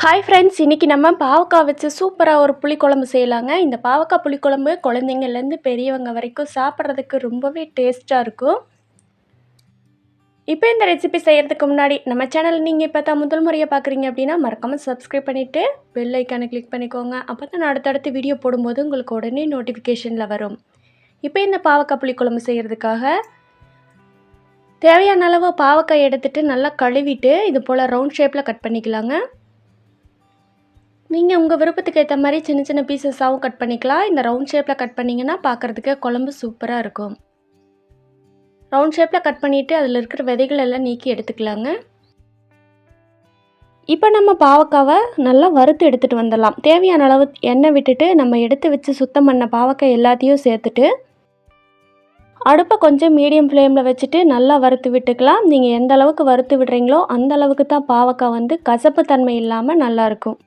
Hi friends இன்றைக்கி நம்ம பாவக்காய் வச்சு சூப்பராக ஒரு புளிக்குழம்பு செய்யலாங்க. இந்த பாவக்காய் புளிக்குழம்பு குழந்தைங்கள்லேருந்து பெரியவங்க வரைக்கும் சாப்பிட்றதுக்கு ரொம்பவே டேஸ்ட்டாக இருக்கும். இப்போ இந்த ரெசிபி செய்கிறதுக்கு முன்னாடி நம்ம சேனல் நீங்கள் இப்போ தான் முதல் முறையாக பார்க்குறீங்க அப்படின்னா மறக்காமல் சப்ஸ்கிரைப் பண்ணிவிட்டு பெல் ஐக்கானை கிளிக் பண்ணிக்கோங்க. அப்போ தான் நான் அடுத்தடுத்து வீடியோ போடும்போது உங்களுக்கு உடனே நோட்டிஃபிகேஷனில் வரும். இப்போ இந்த பாவக்காய் புளிக்குழம்பு செய்கிறதுக்காக தேவையான அளவு பாவக்காய் எடுத்துகிட்டு நல்லா கழுவிட்டு இது போல் ரவுண்ட் ஷேப்பில் கட் பண்ணிக்கலாங்க. நீங்கள் உங்கள் விருப்பத்துக்கு ஏற்ற மாதிரி சின்ன சின்ன பீசஸாகவும் கட் பண்ணிக்கலாம். இந்த ரவுண்ட் ஷேப்பில் கட் பண்ணிங்கன்னா பார்க்குறதுக்கு குழம்பு சூப்பராக இருக்கும். ரவுண்ட் ஷேப்பில் கட் பண்ணிவிட்டு அதில் இருக்கிற விதைகள் எல்லாம் நீக்கி எடுத்துக்கலாங்க. இப்போ நம்ம பாவக்காவை நல்லா வறுத்து எடுத்துகிட்டு வந்துடலாம். தேவையான அளவு எண்ணெய் விட்டுட்டு நம்ம எடுத்து வச்சு சுத்தம் பண்ண பாவக்காய் எல்லாத்தையும் சேர்த்துட்டு அடுப்பை கொஞ்சம் மீடியம் ஃப்ளேமில் வச்சுட்டு நல்லா வறுத்து விட்டுக்கலாம். நீங்கள் எந்த அளவுக்கு வறுத்து விடுறீங்களோ அந்த அளவுக்கு தான் பாவக்காய் வந்து கசப்பு தன்மை இல்லாமல் நல்லாயிருக்கும்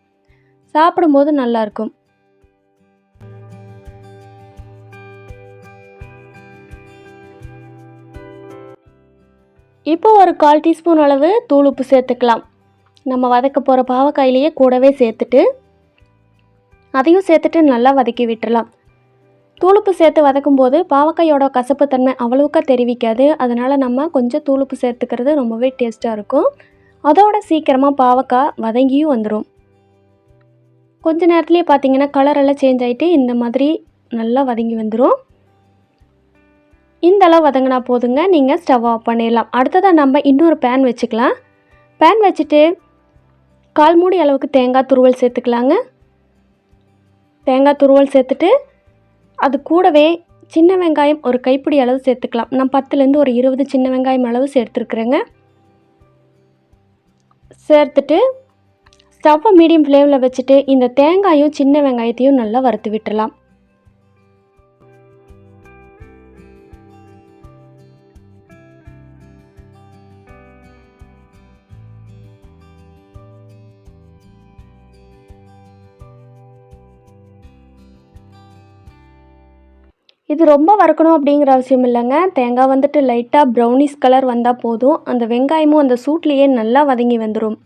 சாப்பிடும்போது நல்லாயிருக்கும். இப்போ ஒரு கால் டீஸ்பூன் அளவு தூள் உப்பு சேர்த்துக்கலாம். நம்ம வதக்க போகிற பாவக்காயிலேயே கூடவே சேர்த்துட்டு அதையும் சேர்த்துட்டு நல்லா வதக்கி விட்டுடலாம் தூளுப்பு சேர்த்து வதக்கும் போது பாவக்காயோட கசப்பு தன்மை அவ்வளவுக்கா தெரிவிக்காது. அதனால் நம்ம கொஞ்சம் தூளுப்பு சேர்த்துக்கிறது ரொம்பவே டேஸ்ட்டாக இருக்கும். அதோட சீக்கிரமாக பாவக்காய் வதங்கியும் வந்துடும் கொஞ்ச நேரத்துலேயே பார்த்தீங்கன்னா கலரெல்லாம் சேஞ்ச் ஆகிட்டு இந்த மாதிரி நல்லா வதங்கி வந்துடும் இந்த அளவு வதங்கினா போதுங்க. நீங்கள் ஸ்டவ் ஆஃப் பண்ணிடலாம். அடுத்ததாக நம்ம இன்னொரு பேன் வச்சுக்கலாம். பேன் வச்சுட்டு கால் மூடி அளவுக்கு தேங்காய் துருவல் சேர்த்துக்கலாங்க. தேங்காய் துருவல் சேர்த்துட்டு அது கூடவே சின்ன வெங்காயம் ஒரு கைப்பிடி அளவு சேர்த்துக்கலாம். நான் பத்துலேருந்து ஒரு இருபது சின்ன வெங்காயம் அளவு சேர்த்துருக்குறேங்க. சேர்த்துட்டு ஸ்டவ்வை மீடியம் ஃப்ளேமில் வச்சுட்டு இந்த தேங்காயும் சின்ன வெங்காயத்தையும் நல்லா வறுத்து விட்டுடலாம் இது ரொம்ப வறுக்கணும் அப்படிங்கிற அவசியம் இல்லைங்க. தேங்காய் வந்துட்டு லைட்டாக ப்ரௌனிஷ் கலர் வந்தால் போதும். அந்த வெங்காயமும் அந்த சூட்லேயே நல்லா வதங்கி வந்துடும்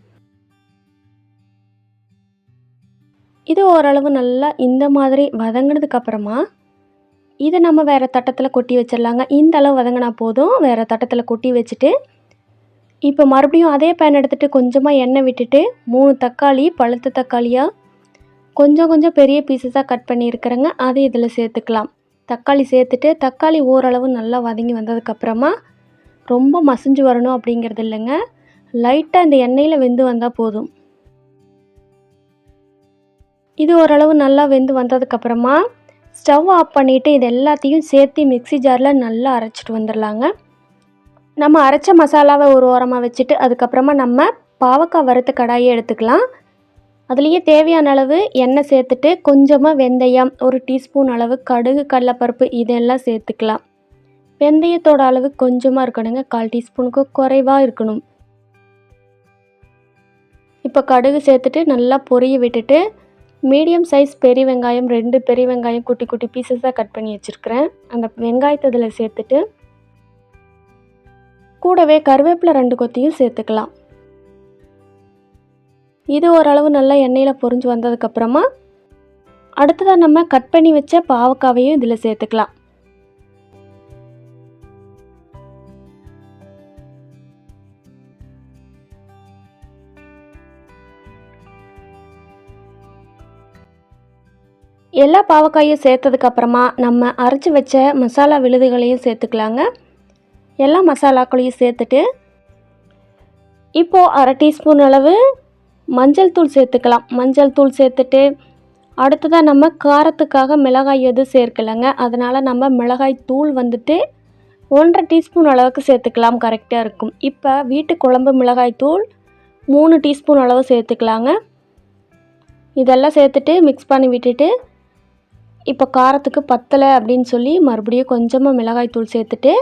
இது ஓரளவு நல்லா இந்த மாதிரி வதங்கினதுக்கு அப்புறமா இதை நம்ம வேறு தட்டத்தில் கொட்டி வச்சிடலாங்க. இந்த அளவு வதங்கினா போதும். வேறு தட்டத்தில் கொட்டி வச்சுட்டு இப்போ மறுபடியும் அதே பேன் எடுத்துகிட்டு கொஞ்சமாக எண்ணெய் விட்டுட்டு மூணு தக்காளி பழுத்த தக்காளியாக கொஞ்சம் கொஞ்சம் பெரிய பீசஸாக கட் பண்ணியிருக்கிறேங்க அதை இதில் சேர்த்துக்கலாம். தக்காளி சேர்த்துட்டு தக்காளி ஓரளவு நல்லா வதங்கி வந்ததுக்கப்புறமா ரொம்ப மசிஞ்சு வரணும் அப்படிங்கிறது இல்லைங்க. லைட்டாக இந்த எண்ணெயில் வெந்து வந்தால் போதும். இது ஓரளவு நல்லா வெந்து வந்ததுக்கப்புறமா ஸ்டவ் ஆஃப் பண்ணிவிட்டு இது எல்லாத்தையும் சேர்த்து மிக்சி ஜாரில் நல்லா அரைச்சிட்டு வந்துடலாங்க. நம்ம அரைச்ச மசாலாவை ஒரு ஓரமாக வச்சுட்டு அதுக்கப்புறமா நம்ம பாவக்காய் வறுத்த கடாயை எடுத்துக்கலாம். அதுலேயே தேவையான அளவு எண்ணெய் சேர்த்துட்டு கொஞ்சமாக வெந்தயம் ஒரு டீஸ்பூன் அளவு கடுகு கடலப்பருப்பு இதெல்லாம் சேர்த்துக்கலாம். வெந்தயத்தோட அளவு கொஞ்சமாக இருக்கணுங்க. கால் டீஸ்பூனுக்கு குறைவாக இருக்கணும். இப்போ கடுகு சேர்த்துட்டு நல்லா பொரிய விட்டுட்டு மீடியம் சைஸ் பெரிய வெங்காயம் ரெண்டு பெரிய வெங்காயம் குட்டி குட்டி பீசஸாக கட் பண்ணி வச்சுருக்கிறேன். அந்த வெங்காயத்தை இதில் சேர்த்துட்டு கூடவே கருவேப்பிலை ரெண்டு கொத்தியும் சேர்த்துக்கலாம். இது ஓரளவு நல்லா எண்ணெயில் பொரிஞ்சு வந்ததுக்கப்புறமா அடுத்ததாக நம்ம கட் பண்ணி வச்ச பாவக்காவையும் இதில் சேர்த்துக்கலாம். எல்லா பாவக்காயும் சேர்த்ததுக்கப்புறமா நம்ம அரைச்சி வச்ச மசாலா விழுதுகளையும் சேர்த்துக்கலாங்க. எல்லா மசாலாக்களையும் சேர்த்துட்டு இப்போது அரை டீஸ்பூன் அளவு மஞ்சள் தூள் சேர்த்துக்கலாம். மஞ்சள் தூள் சேர்த்துட்டு அடுத்ததாக நம்ம காரத்துக்காக மிளகாய் எதுவும் சேர்க்கலைங்க. அதனால் நம்ம மிளகாய் தூள் வந்துட்டு ஒன்றரை டீஸ்பூன் அளவுக்கு சேர்த்துக்கலாம். கரெக்டாக இருக்கும். இப்போ வீட்டு குழம்பு மிளகாய் தூள் மூணு டீஸ்பூன் அளவு சேர்த்துக்கலாங்க. இதெல்லாம் சேர்த்துட்டு மிக்ஸ் பண்ணி விட்டுட்டு இப்போ காரத்துக்கு பத்தலை அப்படின்னு சொல்லி மறுபடியும் கொஞ்சமாக மிளகாய் தூள் சேர்த்துட்டு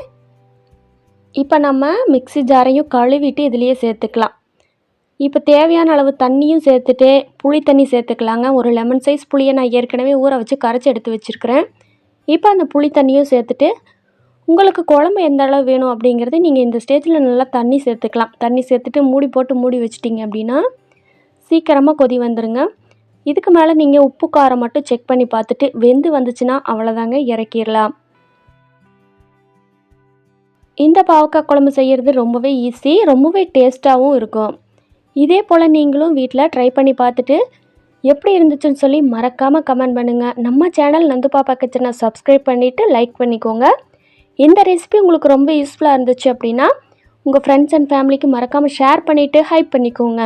இப்போ நம்ம மிக்சி ஜாரையும் கழுவிட்டு இதுலேயே சேர்த்துக்கலாம். இப்போ தேவையான அளவு தண்ணியும் சேர்த்துட்டு புளி தண்ணி சேர்த்துக்கலாங்க. ஒரு லெமன் சைஸ் புளியை நான் ஏற்கனவே ஊற வச்சு கரைச்சி எடுத்து வச்சுருக்கிறேன். இப்போ அந்த புளி தண்ணியும் சேர்த்துட்டு உங்களுக்கு குழம்பு எந்த அளவு வேணும் அப்படிங்கிறது நீங்கள் இந்த ஸ்டேஜில் நல்லா தண்ணி சேர்த்துக்கலாம். தண்ணி சேர்த்துட்டு மூடி போட்டு மூடி வச்சிட்டிங்க அப்படின்னா சீக்கிரமாக கொதி வந்துடுங்க இதுக்கு மேலே நீங்கள் உப்பு காரம் மட்டும் செக் பண்ணி பார்த்துட்டு வெந்து வந்துச்சுன்னா அவ்வளோதாங்க இறக்கிடலாம். இந்த பாவக்காய் குழம்பு செய்கிறது ரொம்பவே ஈஸி ரொம்பவே டேஸ்ட்டாகவும் இருக்கும். இதே போல் நீங்களும் வீட்டில் ட்ரை பண்ணி பார்த்துட்டு எப்படி இருந்துச்சுன்னு சொல்லி மறக்காமல் கமெண்ட் பண்ணுங்கள் நம்ம சேனல் நந்து பாப்பா கிச்சனை சப்ஸ்கிரைப் பண்ணிவிட்டு லைக் பண்ணிக்கோங்க. இந்த ரெசிபி உங்களுக்கு ரொம்ப யூஸ்ஃபுல்லாக இருந்துச்சு அப்படின்னா உங்கள் ஃப்ரெண்ட்ஸ் அண்ட் ஃபேமிலிக்கு மறக்காமல் ஷேர் பண்ணிவிட்டு ஹைப் பண்ணிக்கோங்க.